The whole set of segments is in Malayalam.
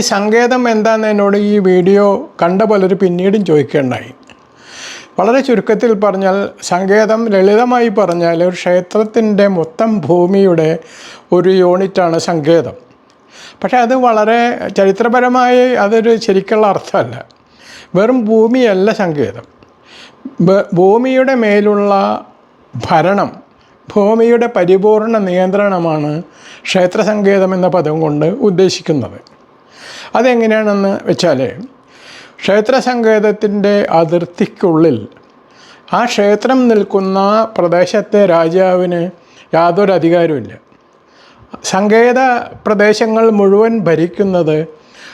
ഈ സങ്കേതം എന്താണെന്ന് എന്നോട് ഈ വീഡിയോ കണ്ട പലരും പിന്നീടും ചോദിക്കുകയുണ്ടായി. വളരെ ചുരുക്കത്തിൽ പറഞ്ഞാൽ സങ്കേതം ലളിതമായി പറഞ്ഞാൽ ഒരു ക്ഷേത്രത്തിന്റെ മൊത്തം ഭൂമിയുടെ ഒരു യൂണിറ്റാണ് സങ്കേതം. പക്ഷേ അത് വളരെ ചരിത്രപരമായി അതൊരു ശരിക്കുള്ള അർത്ഥമല്ല. വെറും ഭൂമിയല്ല സങ്കേതം. ഭൂമിയുടെ മേലുള്ള ഭരണം ഭൂമിയുടെ പരിപൂർണ നിയന്ത്രണമാണ് ക്ഷേത്രസങ്കേതം എന്ന പദം കൊണ്ട് ഉദ്ദേശിക്കുന്നത്. അതെങ്ങനെയാണെന്ന് വെച്ചാൽ ക്ഷേത്രസങ്കേതത്തിന്റെ അതിർത്തിക്കുള്ളിൽ ആ ക്ഷേത്രം നിൽക്കുന്ന പ്രദേശത്തെ രാജാവിന് യാതൊരു അധികാരമില്ല സങ്കേത പ്രദേശങ്ങൾ മുഴുവൻ ഭരിക്കുന്നത്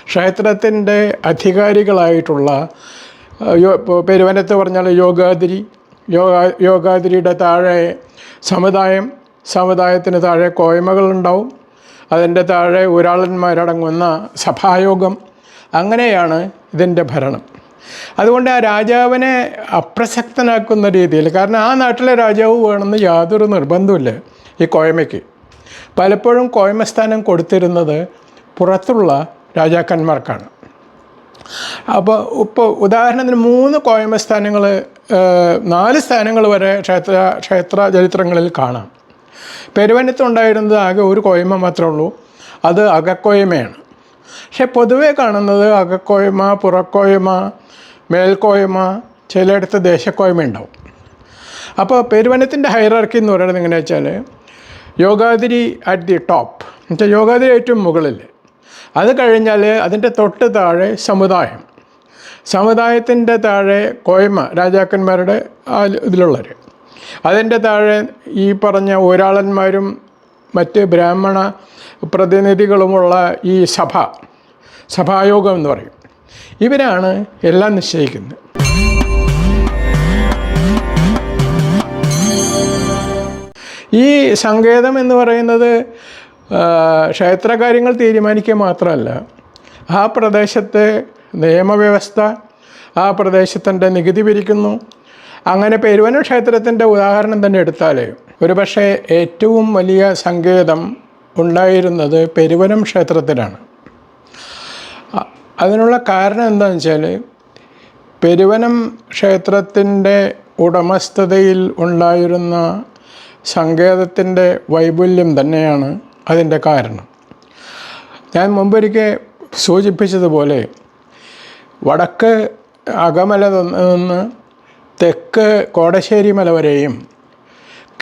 ക്ഷേത്രത്തിന്റെ അധികാരികളായിട്ടുള്ള പെരുവനത്ത് പറഞ്ഞാൽ യോഗാതിരി യോഗ യോഗാതിരിയുടെ താഴെ സമുദായം സമുദായത്തിന് താഴെ കോയ്മകളുണ്ടാവും. അതിന്റെ താഴെ ഒരാളന്മാരടങ്ങുന്ന സഭായോഗം. അങ്ങനെയാണ് ഇതിന്റെ ഭരണം. അതുകൊണ്ട് ആ രാജാവിനെ അപ്രസക്തനാക്കുന്ന രീതിയിൽ കാരണം ആ നാട്ടിലെ രാജാവ് വേണമെന്ന് യാതൊരു നിർബന്ധമില്ല ഈ കോയമയ്ക്ക് പലപ്പോഴും കോയമസ്ഥാനം കൊടുത്തിരുന്നത് പുറത്തുള്ള രാജാക്കന്മാർക്കാണ്. അപ്പോൾ ഇപ്പോൾ ഉദാഹരണത്തിന് മൂന്ന് കോയമസ്ഥാനങ്ങൾ നാല് സ്ഥാനങ്ങൾ വരെ ക്ഷേത്ര ക്ഷേത്ര ചരിത്രങ്ങളിൽ കാണാം. പെരുവനത്തുണ്ടായിരുന്നത് ആകെ ഒരു കോയ്മ മാത്രമേ ഉള്ളൂ. അത് അകക്കോയ്മയാണ്. പക്ഷെ പൊതുവേ കാണുന്നത് അകക്കോയ്മ പുറക്കോയ്മ മേൽക്കോയ്മ ചിലയിടത്ത് ദേശക്കോയ്മ ഉണ്ടാവും. അപ്പോൾ പെരുവനത്തിന്റെ ഹൈറാർക്കി എന്ന് പറയുന്നത് എങ്ങനെയാ വെച്ചാൽ യോഗാതിരി അറ്റ് ദി ടോപ്പ് എന്നുവെച്ചാൽ യോഗാതിരി ഏറ്റവും മുകളിൽ അത് കഴിഞ്ഞാൽ അതിന്റെ തൊട്ട് താഴെ സമുദായം. സമുദായത്തിന്റെ താഴെ കോയ്മ രാജാക്കന്മാരുടെ ഇതിലുള്ളവർ അതിന്റെ താഴെ ഈ പറഞ്ഞ ഒരാളന്മാരും മറ്റ് ബ്രാഹ്മണ പ്രതിനിധികളുമുള്ള ഈ സഭ സഭായോഗം എന്ന് പറയും. ഇവരാണ് എല്ലാം നിശ്ചയിക്കുന്നത്. ഈ സങ്കേതം എന്ന് പറയുന്നത് ക്ഷേത്രകാര്യങ്ങൾ തീരുമാനിക്കുക മാത്രമല്ല ആ പ്രദേശത്തെ നിയമവ്യവസ്ഥ ആ പ്രദേശത്തിന്റെ നികുതി പിരിക്കുന്നു അങ്ങനെ പെരുവന ക്ഷേത്രത്തിന്റെ ഉദാഹരണം തന്നെ എടുത്താൽ ഒരുപക്ഷെ ഏറ്റവും വലിയ സങ്കേതം ഉണ്ടായിരുന്നത് പെരുവനം ക്ഷേത്രത്തിലാണ്. അതിനുള്ള കാരണം എന്താണെന്ന് വെച്ചാൽ പെരുവനം ക്ഷേത്രത്തിന്റെ ഉടമസ്ഥതയിൽ ഉണ്ടായിരുന്ന സങ്കേതത്തിന്റെ വൈപുല്യം തന്നെയാണ് അതിന്റെ കാരണം. ഞാൻ മുമ്പൊരിക്കൽ സൂചിപ്പിച്ചതുപോലെ വടക്ക് അകമല നിന്ന് തെക്ക് കോടശ്ശേരി മല വരെയും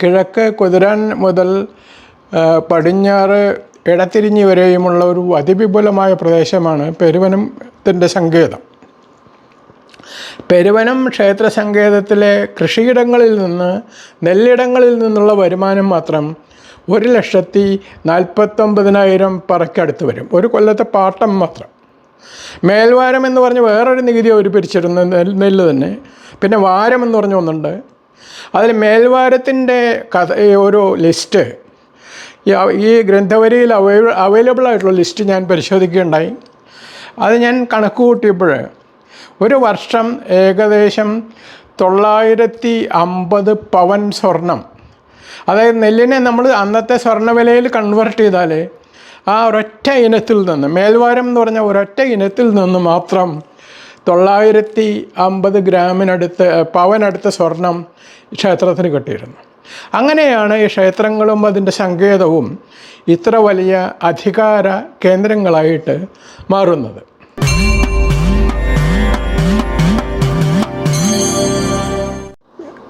കിഴക്ക് കുതിരാൻ മുതൽ പടിഞ്ഞാറ് ഇടത്തിരിഞ്ഞി വരെയുമുള്ള ഒരു അതിവിപുലമായ പ്രദേശമാണ് പെരുവനത്തിന്റെ സങ്കേതം. പെരുവനം ക്ഷേത്ര സങ്കേതത്തിലെ കൃഷിയിടങ്ങളിൽ നിന്ന് നെല്ലിടങ്ങളിൽ നിന്നുള്ള വരുമാനം മാത്രം ഒരു ലക്ഷത്തി നാൽപ്പത്തൊമ്പതിനായിരം പറക്കടുത്ത് വരും. ഒരു കൊല്ലത്തെ പാട്ടം മാത്രം. മേൽവാരം എന്ന് പറഞ്ഞ് വേറൊരു നികുതി അവർ പിരിച്ചിരുന്ന നെല്ല് തന്നെ പിന്നെ വാരം എന്ന് പറഞ്ഞ ഒന്നുണ്ട്. അതിൽ മേൽവാരത്തിന്റെ കഥ ഒരു ലിസ്റ്റ് ഈ ഗ്രന്ഥവരിയിൽ അവൈ അവൈലബിൾ ആയിട്ടുള്ള ലിസ്റ്റ് ഞാൻ പരിശോധിക്കുകയുണ്ടായി. അത് ഞാൻ കണക്ക് കൂട്ടിയപ്പോൾ ഒരു വർഷം ഏകദേശം തൊള്ളായിരത്തി അമ്പത് പവൻ സ്വർണം അതായത് നെല്ലിനെ നമ്മൾ അന്നത്തെ സ്വർണവിലയിൽ കൺവേർട്ട് ചെയ്താൽ ആ ഒരൊറ്റ ഇനത്തിൽ നിന്ന് മേൽവാരം എന്ന് പറഞ്ഞ ഒരൊറ്റ ഇനത്തിൽ നിന്ന് മാത്രം തൊള്ളായിരത്തി അമ്പത് ഗ്രാമിനടുത്ത് പവനടുത്ത് സ്വർണം ക്ഷേത്രത്തിന് കിട്ടിയിരുന്നു. അങ്ങനെയാണ് ഈ ക്ഷേത്രങ്ങളും അതിന്റെ സങ്കേതവും ഇത്ര വലിയ അധികാര കേന്ദ്രങ്ങളായിട്ട് മാറുന്നത്.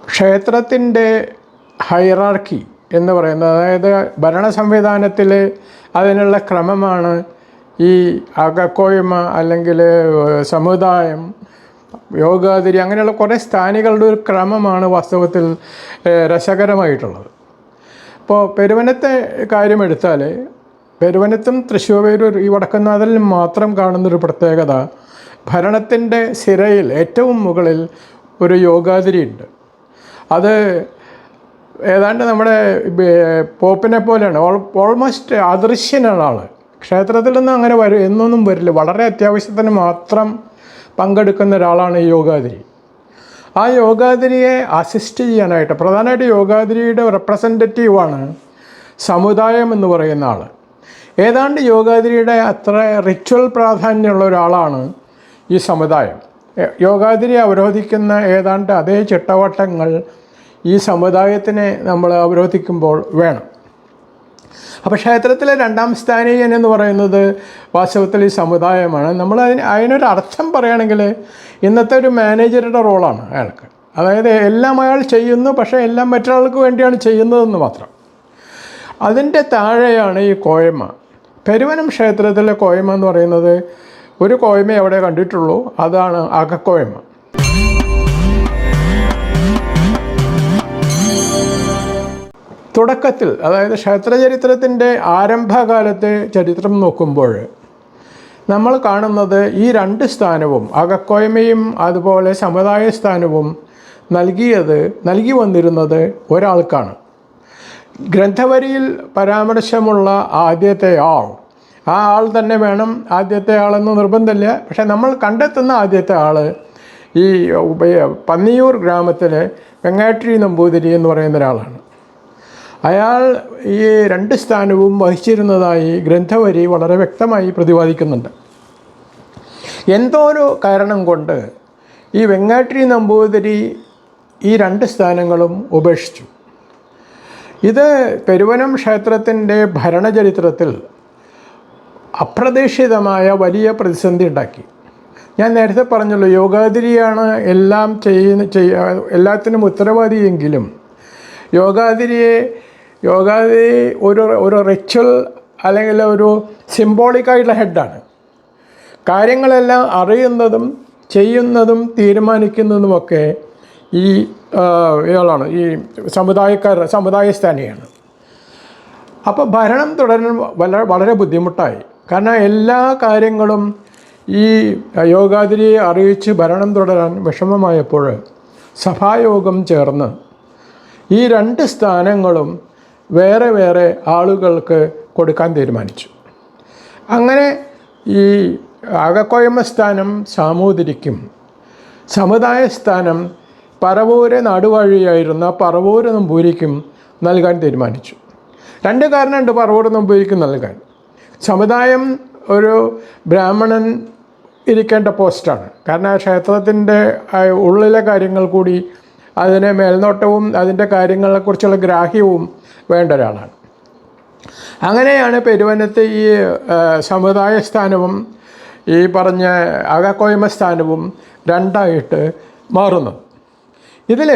ക്ഷേത്രത്തിന്റെ ഹൈറാർക്കി എന്ന് പറയുന്നത് അതായത് ഭരണ സംവിധാനത്തിൽ അതിനുള്ള ക്രമമാണ് ഈ അകക്കോയ്മ അല്ലെങ്കിൽ സമുദായം യോഗാതിരി അങ്ങനെയുള്ള കുറേ സ്ഥാനികളുടെ ഒരു ക്രമമാണ് വാസ്തവത്തിൽ രസകരമായിട്ടുള്ളത്. ഇപ്പോൾ പെരുവനത്തെ കാര്യമെടുത്താൽ പെരുവനത്തും തൃശ്ശൂർ ഈ വടക്കുന്നാഥലിലും മാത്രം കാണുന്നൊരു പ്രത്യേകത ഭരണത്തിന്റെ സിരയിൽ ഏറ്റവും മുകളിൽ ഒരു യോഗാതിരി ഉണ്ട്. അത് ഏതാണ്ട് നമ്മുടെ പോപ്പിനെ പോലെയാണ് ഓൾ ഓൾമോസ്റ്റ് അദൃശ്യനാണ് ആൾ ക്ഷേത്രത്തിലൊന്നും അങ്ങനെ വരും എന്നൊന്നും വരില്ല. വളരെ അത്യാവശ്യത്തിന് മാത്രം പങ്കെടുക്കുന്ന ഒരാളാണ് യോഗാതിരി. ആ യോഗാതിരിയെ അസിസ്റ്റ് ചെയ്യാനായിട്ട് പ്രധാനമായിട്ട് യോഗാതിരിയുടെ റെപ്രസെന്റേറ്റീവാണ് സമുദായം എന്ന് പറയുന്ന ആൾ ഏതാണ്ട് യോഗാതിരിയുടെ അത്ര റിച്വൽ പ്രാധാന്യമുള്ള ഒരാളാണ് ഈ സമുദായം. യോഗാതിരി അവരോധിക്കുന്ന ഏതാണ്ട് അതേ ചിട്ടവട്ടങ്ങൾ ഈ സമുദായത്തിനെ നമ്മൾ അവരോധിക്കുമ്പോൾ വേണം. അപ്പോൾ ക്ഷേത്രത്തിലെ രണ്ടാം സ്ഥാനീയൻ എന്ന് പറയുന്നത് വാസ്തവത്തിൽ ഈ സമുദായമാണ്. നമ്മൾ അതിന് അതിനൊരു അർത്ഥം പറയുകയാണെങ്കിൽ ഇന്നത്തെ ഒരു മാനേജറുടെ റോളാണ് അയാൾക്ക്. അതായത് എല്ലാം അയാൾ ചെയ്യുന്നു പക്ഷേ എല്ലാം മറ്റൊരാൾക്ക് വേണ്ടിയാണ് ചെയ്യുന്നതെന്ന് മാത്രം. അതിന്റെ താഴെയാണ് ഈ കോയമ്മ. പെരുവനം ക്ഷേത്രത്തിലെ കോയമ്മ എന്ന് പറയുന്നത് ഒരു കോയമ്മ എവിടെ കണ്ടിട്ടുള്ളൂ. അതാണ് അകക്കോയ്മ തുടക്കത്തിൽ അതായത് ക്ഷേത്രചരിത്രത്തിന്റെ ആരംഭകാലത്തെ ചരിത്രം നോക്കുമ്പോൾ നമ്മൾ കാണുന്നത് ഈ രണ്ട് സ്ഥാനവും അകക്കോയ്മയും അതുപോലെ സമുദായ സ്ഥാനവും നൽകിയത് നൽകി വന്നിരുന്നത് ഒരാൾക്കാണ്. ഗ്രന്ഥവരിയിൽ പരാമർശമുള്ള ആദ്യത്തെ ആൾ. ആ ആൾ തന്നെ വേണം ആദ്യത്തെ ആളെന്ന് നിർബന്ധമില്ല. പക്ഷേ നമ്മൾ കണ്ടെത്തുന്ന ആദ്യത്തെ ആൾ ഈ പന്നിയൂർ ഗ്രാമത്തിലെ വെങ്ങാട്ടിരി നമ്പൂതിരി എന്ന് പറയുന്ന ഒരാളാണ്. അയാൾ ഈ രണ്ട് സ്ഥാനവും വഹിച്ചിരുന്നതായി ഗ്രന്ഥവരി വളരെ വ്യക്തമായി പ്രതിപാദിക്കുന്നുണ്ട്. എന്തോ ഒരു കാരണം കൊണ്ട് ഈ വെങ്ങാട്ടിരി നമ്പൂതിരി ഈ രണ്ട് സ്ഥാനങ്ങളും ഉപേക്ഷിച്ചു. ഇത് പെരുവനം ക്ഷേത്രത്തിന്റെ ഭരണചരിത്രത്തിൽ അപ്രതീക്ഷിതമായ വലിയ പ്രതിസന്ധി ഉണ്ടാക്കി. ഞാൻ നേരത്തെ പറഞ്ഞല്ലോ യോഗാതിരിയാണ് എല്ലാം ചെയ്യുന്ന ചെയ്യ എല്ലാത്തിനും ഉത്തരവാദിയെങ്കിലും യോഗാതിരിയെ യോഗാതിരി ഒരു ഒരു റിച്വൽ അല്ലെങ്കിൽ ഒരു സിംബോളിക്കായിട്ടുള്ള ഹെഡാണ് കാര്യങ്ങളെല്ലാം അറിയുന്നതും ചെയ്യുന്നതും തീരുമാനിക്കുന്നതുമൊക്കെ ഈ ഇയാളാണ്. ഈ സമുദായക്കാർ സമുദായസ്ഥാനിയാണ്. അപ്പോൾ ഭരണം തുടരാൻ വളരെ വളരെ ബുദ്ധിമുട്ടായി. കാരണം എല്ലാ കാര്യങ്ങളും ഈ യോഗാതിരിയെ അറിയിച്ച് ഭരണം തുടരാൻ വിഷമമായപ്പോൾ സഭായോഗം ചേർന്ന് ഈ രണ്ട് സ്ഥാനങ്ങളും വേറെ വേറെ ആളുകൾക്ക് കൊടുക്കാൻ തീരുമാനിച്ചു. അങ്ങനെ ഈ അകക്കോയമ്മ സ്ഥാനം സാമൂതിരിക്കും. സമുദായ സ്ഥാനം പറവൂര് നാടുവാഴിയായിരുന്ന പറവൂര് നമ്പൂരിക്കും നൽകാൻ തീരുമാനിച്ചു. രണ്ട് കാരണമുണ്ട് പറവൂർ നമ്പൂരിക്ക് നൽകാൻ. സമുദായം ഒരു ബ്രാഹ്മണൻ ഇരിക്കേണ്ട പോസ്റ്റാണ്. കാരണം ആ ക്ഷേത്രത്തിന്റെ ഉള്ളിലെ കാര്യങ്ങൾ കൂടി അതിനെ മേൽനോട്ടവും അതിന്റെ കാര്യങ്ങളെക്കുറിച്ചുള്ള ഗ്രാഹ്യവും വേണ്ട ഒരാളാണ്. അങ്ങനെയാണ് പെരുവനത്തെ ഈ സമുദായ സ്ഥാനവും ഈ പറഞ്ഞ അകക്കോയ്മ സ്ഥാനവും രണ്ടായിട്ട് മാറുന്നു ഇതിൽ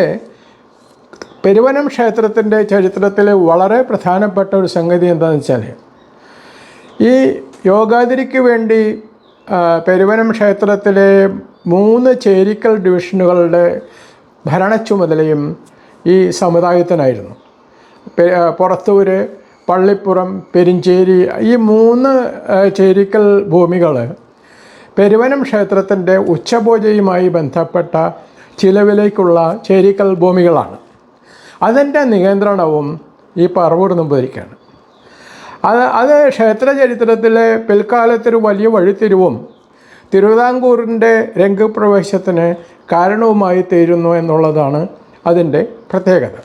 പെരുവനം ക്ഷേത്രത്തിന്റെ ചരിത്രത്തിൽ വളരെ പ്രധാനപ്പെട്ട ഒരു സംഗതി എന്താണെന്ന് വെച്ചാൽ ഈ യോഗാതിരിക്ക് വേണ്ടി പെരുവനം ക്ഷേത്രത്തിലെ മൂന്ന് ചേരിക്കൽ ഡിവിഷനുകളുടെ ഭരണച്ചുമതലയും ഈ സമുദായത്തിനായിരുന്നു. പുറത്തൂര് പള്ളിപ്പുറം പെരിഞ്ചേരി ഈ മൂന്ന് ചേരിക്കൽ ഭൂമികൾ പെരുവനം ക്ഷേത്രത്തിന്റെ ഉച്ചപൂജയുമായി ബന്ധപ്പെട്ട ചിലവിലേക്കുള്ള ചേരിക്കൽ ഭൂമികളാണ്. അതിന്റെ നിയന്ത്രണവും ഈ പറവൂർ നമ്പൂതിരിക്കാണ്. അത് അത് ക്ഷേത്ര ചരിത്രത്തിലെ പിൽക്കാലത്തൊരു വലിയ വഴിത്തിരിവും തിരുവിതാംകൂറിന്റെ രംഗപ്രവേശത്തിന് കാരണവുമായി തീരുന്നു എന്നുള്ളതാണ് അതിന്റെ പ്രത്യേകത.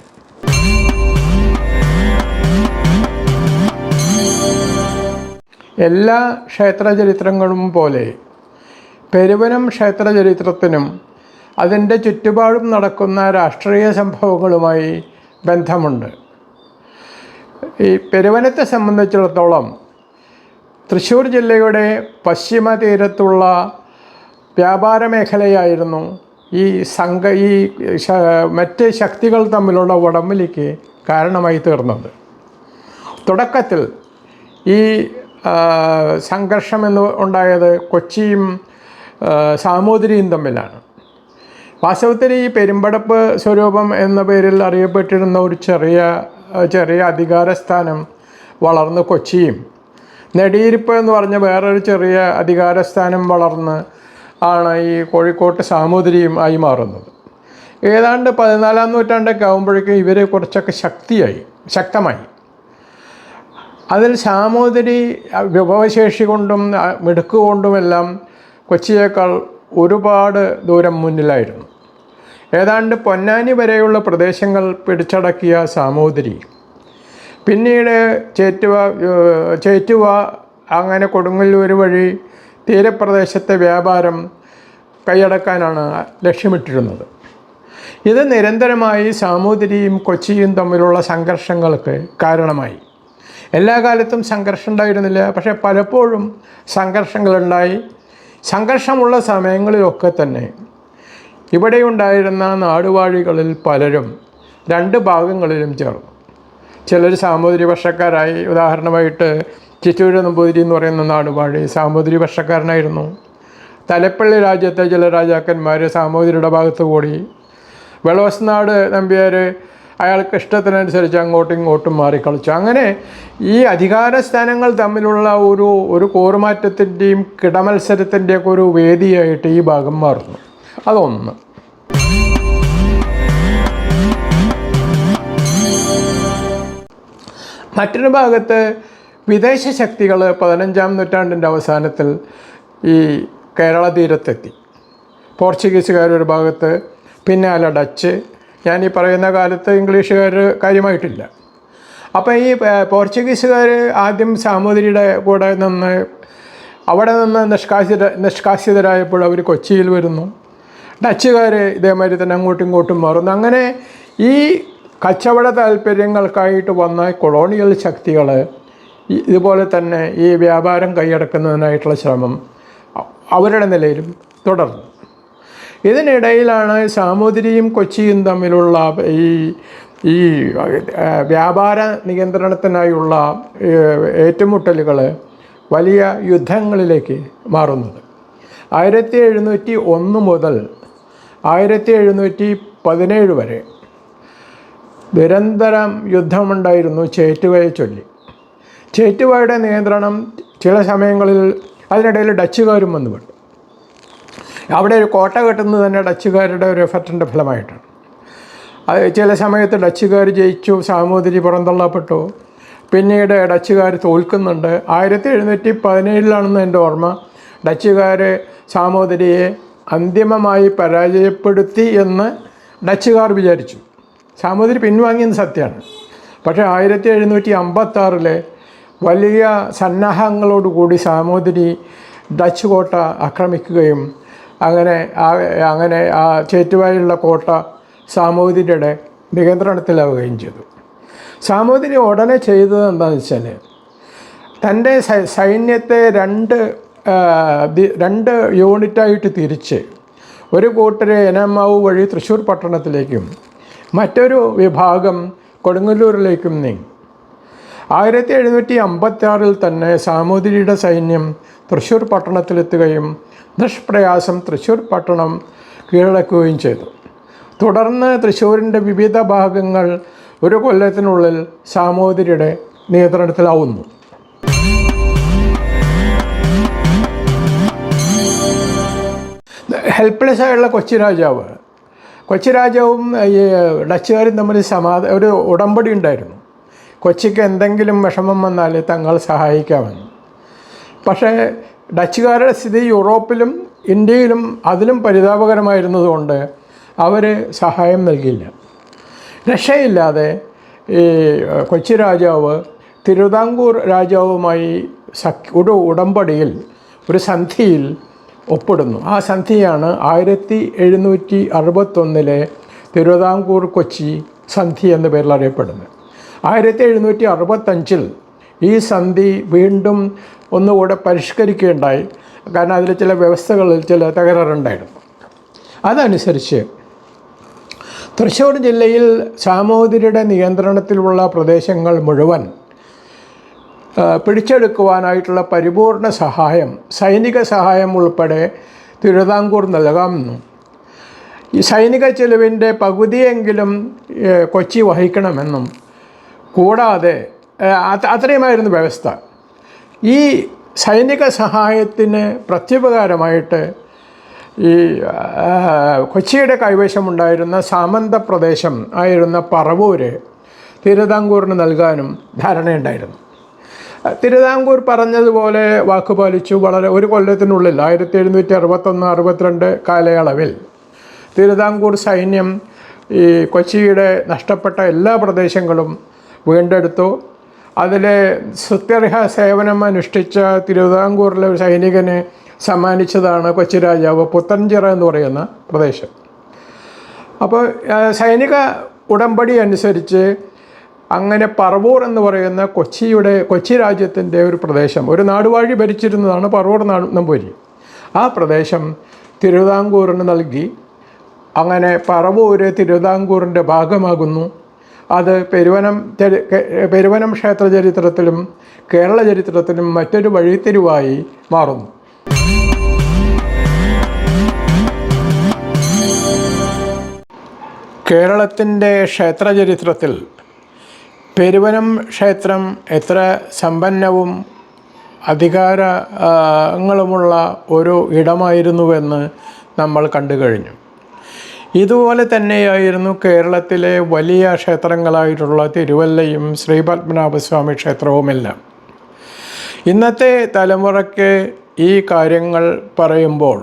എല്ലാ ക്ഷേത്രചരിത്രങ്ങളും പോലെ പെരുവനം ക്ഷേത്രചരിത്രത്തിനും അതിന്റെ ചുറ്റുപാടും നടക്കുന്ന രാഷ്ട്രീയ സംഭവങ്ങളുമായി ബന്ധമുണ്ട്. ഈ പെരുവനത്തെ സംബന്ധിച്ചിടത്തോളം തൃശ്ശൂർ ജില്ലയുടെ പശ്ചിമ തീരത്തുള്ള വ്യാപാര മേഖലയായിരുന്നു ഈ സംഘ ഈ മറ്റ് ശക്തികൾ തമ്മിലുള്ള ഉടമ്പലിക്ക് കാരണമായി തീർന്നത്. തുടക്കത്തിൽ ഈ സംഘർഷം എന്ന് ഉണ്ടായത് കൊച്ചിയും സാമൂതിരിയും തമ്മിലാണ്. വാസ്തവത്തിൽ ഈ പെരുമ്പടപ്പ് സ്വരൂപം എന്ന പേരിൽ അറിയപ്പെട്ടിരുന്ന ഒരു ചെറിയ ചെറിയ അധികാരസ്ഥാനം വളർന്ന് കൊച്ചിയും. നെടിയിരിപ്പ് എന്ന് പറഞ്ഞ വേറൊരു ചെറിയ അധികാരസ്ഥാനം വളർന്ന് ആണ് ഈ കോഴിക്കോട്ട് സാമൂതിരിയും ആയി മാറുന്നത്. ഏതാണ്ട് പതിനാലാം നൂറ്റാണ്ടൊക്കെ ആകുമ്പോഴേക്കും ഇവരെ കുറച്ചൊക്കെ ശക്തിയായി ശക്തമായി. അതിൽ സാമൂതിരി വിഭവശേഷി കൊണ്ടും മിടുക്ക് കൊണ്ടുമെല്ലാം കൊച്ചിയേക്കാൾ ഒരുപാട് ദൂരം മുന്നിലായിരുന്നു. ഏതാണ്ട് പൊന്നാനി വരെയുള്ള പ്രദേശങ്ങൾ പിടിച്ചടക്കിയ സാമൂതിരി പിന്നീട് ചേറ്റുവ ചേറ്റുവ അങ്ങനെ കൊടുങ്ങല്ലൂർ വഴി തീരപ്രദേശത്തെ വ്യാപാരം കൈയടക്കാനാണ് ലക്ഷ്യമിട്ടിരുന്നത്. ഇത് നിരന്തരമായി സാമൂതിരിയും കൊച്ചിയും തമ്മിലുള്ള സംഘർഷങ്ങൾക്ക് കാരണമായി. എല്ലാ കാലത്തും സംഘർഷം ഉണ്ടായിരുന്നില്ല. പക്ഷേ പലപ്പോഴും സംഘർഷങ്ങളുണ്ടായി. സംഘർഷമുള്ള സമയങ്ങളിലൊക്കെ തന്നെ ഇവിടെ ഉണ്ടായിരുന്ന നാടുവാഴികളിൽ പലരും രണ്ട് ഭാഗങ്ങളിലും ചേർന്നു. ചിലർ സാമൂതിരി പക്ഷക്കാരായി ഉദാഹരണമായിട്ട് ചിറ്റൂര് നമ്പൂതിരി എന്ന് പറയുന്ന നാടുവാഴി സാമൂതിരി പക്ഷക്കാരനായിരുന്നു തലപ്പള്ളി രാജ്യത്തെ ചില രാജാക്കന്മാർ സാമൂതിരിയുടെ ഭാഗത്ത് കൂടി വെളവസ്നാട് നമ്പ്യാർ അയാൾക്ക് ഇഷ്ടത്തിനനുസരിച്ച് അങ്ങോട്ടും ഇങ്ങോട്ടും മാറി കളിച്ചു. അങ്ങനെ ഈ അധികാര സ്ഥാനങ്ങൾ തമ്മിലുള്ള ഒരു ഒരു കോറുമാറ്റത്തിന്റെയും കിടമത്സരത്തിന്റെയൊക്കെ ഒരു വേദിയായിട്ട് ഈ ഭാഗം മാറുന്നു. അതൊന്ന്. മറ്റൊരു ഭാഗത്ത് വിദേശ ശക്തികൾ പതിനഞ്ചാം നൂറ്റാണ്ടിന്റെ അവസാനത്തിൽ ഈ കേരള തീരത്തെത്തി. പോർച്ചുഗീസുകാർ ഒരു ഭാഗത്ത് പിന്നാലെ ഡച്ച് ഞാൻ ഈ പറയുന്ന കാലത്ത് ഇംഗ്ലീഷുകാർ കാര്യമായിട്ടില്ല. അപ്പോൾ ഈ പോർച്ചുഗീസുകാർ ആദ്യം സാമൂതിരിയുടെ കൂടെ നിന്ന് അവിടെ നിന്ന് നിഷ്കാസിത നിഷ്കാസിതരായപ്പോൾ അവർ കൊച്ചിയിൽ വരുന്നു. ഡച്ചുകാർ ഇതേമാതിരി തന്നെ അങ്ങോട്ടും ഇങ്ങോട്ടും മാറുന്നു. അങ്ങനെ ഈ കച്ചവട താല്പര്യങ്ങൾക്കായിട്ട് വന്ന കൊളോണിയൽ ശക്തികൾ ഇതുപോലെ തന്നെ ഈ വ്യാപാരം കൈയടക്കുന്നതിനായിട്ടുള്ള ശ്രമം അവരുടെ നിലയിലും തുടർന്നു. ഇതിനിടയിലാണ് സാമൂതിരിയും കൊച്ചിയും തമ്മിലുള്ള ഈ ഈ വ്യാപാര നിയന്ത്രണത്തിനായുള്ള ഏറ്റുമുട്ടലുകൾ വലിയ യുദ്ധങ്ങളിലേക്ക് മാറുന്നത്. ആയിരത്തി എഴുന്നൂറ്റി ഒന്ന് മുതൽ ആയിരത്തി എഴുന്നൂറ്റി പതിനേഴ് വരെ നിരന്തരം യുദ്ധമുണ്ടായിരുന്നു ചേറ്റുവയെ ചൊല്ലി. ചേറ്റുവയുടെ നിയന്ത്രണം ചില സമയങ്ങളിൽ അതിനിടയിൽ ഡച്ചുകാരും വന്നുപെട്ടു അവിടെ ഒരു കോട്ട കെട്ടുന്നത് തന്നെ ഡച്ചുകാരുടെ ഒരു എഫർട്ടിന്റെ ഫലമായിട്ടാണ്. അത് ചില സമയത്ത് ഡച്ചുകാർ ജയിച്ചു സാമൂതിരി പുറന്തള്ളപ്പെട്ടു. പിന്നീട് ഡച്ചുകാർ തോൽക്കുന്നുണ്ട്. ആയിരത്തി എഴുന്നൂറ്റി പതിനേഴിലാണെന്ന് എന്റെ ഓർമ്മ. ഡച്ചുകാർ സാമൂതിരിയെ അന്തിമമായി പരാജയപ്പെടുത്തി എന്ന് ഡച്ചുകാർ വിചാരിച്ചു. സാമൂതിരി പിൻവാങ്ങിയെന്ന് സത്യമാണ്. പക്ഷേ ആയിരത്തി എഴുന്നൂറ്റി അമ്പത്താറിലെ വലിയ സന്നാഹങ്ങളോടുകൂടി സാമൂതിരി ഡച്ച് കോട്ട ആക്രമിക്കുകയും അങ്ങനെ ആ അങ്ങനെ ആ ചേറ്റുവായുള്ള കോട്ട സാമൂതിരിയുടെ നിയന്ത്രണത്തിലാവുകയും ചെയ്തു. സാമൂതിരി ഉടനെ ചെയ്തത് എന്താണെന്ന് വെച്ചാൽ തന്റെ സൈന്യത്തെ രണ്ട് രണ്ട് യൂണിറ്റായിട്ട് തിരിച്ച് ഒരു കൂട്ടരെ എനമാവ് വഴി തൃശ്ശൂർ പട്ടണത്തിലേക്കും മറ്റൊരു വിഭാഗം കൊടുങ്ങല്ലൂരിലേക്കും നീങ്ങി. ആയിരത്തി എഴുന്നൂറ്റി അമ്പത്തി തന്നെ സാമൂതിരിയുടെ സൈന്യം തൃശ്ശൂർ പട്ടണത്തിലെത്തുകയും നിഷ്പ്രയാസം തൃശ്ശൂർ പട്ടണം കീഴടക്കുകയും ചെയ്തു. തുടർന്ന് തൃശ്ശൂരിന്റെ വിവിധ ഭാഗങ്ങൾ ഒരു കൊല്ലത്തിനുള്ളിൽ സാമൂതിരിയുടെ നിയന്ത്രണത്തിലാവുന്നു. ഹെൽപ്ലെസ് ആയുള്ള കൊച്ചി രാജാവ്. കൊച്ചി രാജാവും ഈ ഡച്ചുകാരും തമ്മിൽ സമാധ ഒരു ഉടമ്പടി ഉണ്ടായിരുന്നു. കൊച്ചിക്ക് എന്തെങ്കിലും വിഷമം വന്നാൽ തങ്ങൾ സഹായിക്കാമെന്ന്. പക്ഷേ ഡച്ചുകാരുടെ സ്ഥിതി യൂറോപ്പിലും ഇന്ത്യയിലും അതിലും പരിതാപകരമായിരുന്നതുകൊണ്ട് അവർ സഹായം നൽകിയില്ല. രക്ഷയില്ലാതെ ഈ കൊച്ചി രാജാവ് തിരുവിതാംകൂർ രാജാവുമായി ഒരു ഉടമ്പടിയിൽ ഒരു സന്ധിയിൽ ഒപ്പിടുന്നു. ആ സന്ധിയാണ് ആയിരത്തി എഴുന്നൂറ്റി അറുപത്തൊന്നിലെ തിരുവിതാംകൂർ കൊച്ചി സന്ധി എന്ന പേരിൽ അറിയപ്പെടുന്നത്. ആയിരത്തി എഴുന്നൂറ്റി അറുപത്തഞ്ചിൽ ഈ സന്ധി വീണ്ടും ഒന്നുകൂടെ പരിഷ്കരിക്കുകയുണ്ടായി. കാരണം അതിൽ ചില വ്യവസ്ഥകളിൽ ചില തകരാറുണ്ടായിരുന്നു. അതനുസരിച്ച് തൃശ്ശൂർ ജില്ലയിൽ സാമൂതിരിയുടെ നിയന്ത്രണത്തിലുള്ള പ്രദേശങ്ങൾ മുഴുവൻ പിടിച്ചെടുക്കുവാനായിട്ടുള്ള പരിപൂർണ സഹായം സൈനിക സഹായം ഉൾപ്പെടെ തിരുവിതാംകൂർ നൽകാമെന്നും ഈ സൈനിക ചെലവിന്റെ പകുതിയെങ്കിലും കൊച്ചി വഹിക്കണമെന്നും കൂടാതെ അത്രയുമായിരുന്നു വ്യവസ്ഥ. ഈ സൈനിക സഹായത്തിന് പ്രത്യുപകാരമായിട്ട് ഈ കൊച്ചിയുടെ കൈവശമുണ്ടായിരുന്ന സാമന്ത പ്രദേശം ആയിരുന്ന പറവൂര് തിരുവിതാംകൂറിന് നൽകാനും ധാരണയുണ്ടായിരുന്നു. തിരുവിതാംകൂർ പറഞ്ഞതുപോലെ വാക്കുപാലിച്ചു വളരെ ഒരു കൊല്ലത്തിനുള്ളിൽ ആയിരത്തി എഴുന്നൂറ്റി അറുപത്തൊന്ന് അറുപത്തിരണ്ട് കാലയളവിൽ തിരുവിതാംകൂർ സൈന്യം ഈ കൊച്ചിയുടെ നഷ്ടപ്പെട്ട എല്ലാ പ്രദേശങ്ങളും വീണ്ടെടുത്തു. അതിലെ സുത്യർഹ സേവനം അനുഷ്ഠിച്ച തിരുവിതാംകൂറിലെ ഒരു സൈനികനെ സമ്മാനിച്ചതാണ് കൊച്ചി രാജാവ് പുത്തൻചിറ എന്ന് പറയുന്ന പ്രദേശം. അപ്പോൾ സൈനിക ഉടമ്പടി അനുസരിച്ച് അങ്ങനെ പറവൂർ എന്ന് പറയുന്ന കൊച്ചിയുടെ കൊച്ചി രാജ്യത്തിന്റെ ഒരു പ്രദേശം ഒരു നാടുവാഴി ഭരിച്ചിരുന്നതാണ് പറവൂർ നാട് നമ്പൂരി ആ പ്രദേശം തിരുവിതാംകൂറിന് നൽകി. അങ്ങനെ പറവൂര് തിരുവിതാംകൂറിന്റെ ഭാഗമാകുന്നു. അത് പെരുവനം പെരുവനം ക്ഷേത്ര ചരിത്രത്തിലും കേരള ചരിത്രത്തിലും മറ്റൊരു വഴിത്തിരിവായി മാറുന്നു. കേരളത്തിന്റെ ക്ഷേത്ര ചരിത്രത്തിൽ പെരുവനം ക്ഷേത്രം എത്ര സമ്പന്നവും അധികാരങ്ങളുമുള്ള ഒരു ഇടമായിരുന്നുവെന്ന് നമ്മൾ കണ്ടു കഴിഞ്ഞു. ഇതുപോലെ തന്നെയായിരുന്നു കേരളത്തിലെ വലിയ ക്ഷേത്രങ്ങളായിട്ടുള്ള തിരുവല്ലയും ശ്രീപത്മനാഭസ്വാമി ക്ഷേത്രവുമെല്ലാം. ഇന്നത്തെ തലമുറയ്ക്ക് ഈ കാര്യങ്ങൾ പറയുമ്പോൾ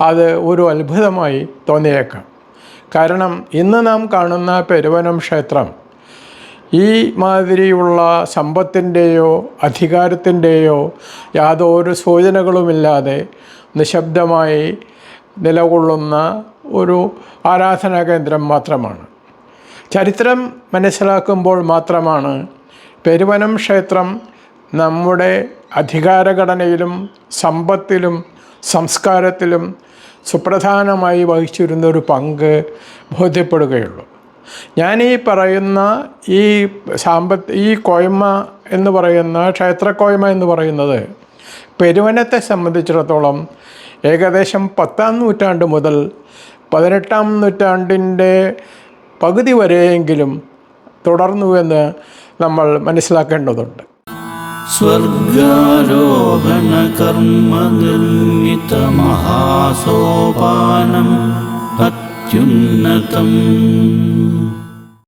അത് ഒരു അത്ഭുതമായി തോന്നിയേക്കാം. കാരണം ഇന്ന് നാം കാണുന്ന പെരുവനം ക്ഷേത്രം ഈ മാതിരിയുള്ള സമ്പത്തിന്റെയോ അധികാരത്തിന്റെയോ യാതൊരു സൂചനകളുമില്ലാതെ നിശബ്ദമായി നിലകൊള്ളുന്ന ഒരു ആരാധനാ കേന്ദ്രം മാത്രമാണ്. ചരിത്രം മനസ്സിലാക്കുമ്പോൾ മാത്രമാണ് പെരുവനം ക്ഷേത്രം നമ്മുടെ അധികാരഘടനയിലും സമ്പത്തിലും സംസ്കാരത്തിലും സുപ്രധാനമായി വഹിച്ചിരുന്ന ഒരു പങ്ക് ബോധ്യപ്പെടുകയുള്ളൂ. ഞാൻ ഈ പറയുന്ന ഈ സാമ്പത്ത് ഈ കോയ്മ എന്ന് പറയുന്ന ക്ഷേത്രക്കോയ്മ എന്ന് പറയുന്നത് പെരുവനത്തെ സംബന്ധിച്ചിടത്തോളം ഏകദേശം പത്താം നൂറ്റാണ്ട് മുതൽ പതിനെട്ടാം നൂറ്റാണ്ടിന്റെ പകുതി വരെയെങ്കിലും തുടർന്നു എന്ന് നമ്മൾ മനസ്സിലാക്കേണ്ടതുണ്ട്. സ്വർഗാരോഹണ കർമ്മ നിർമ്മിത മഹാസോപാനം അത്യുന്നതം.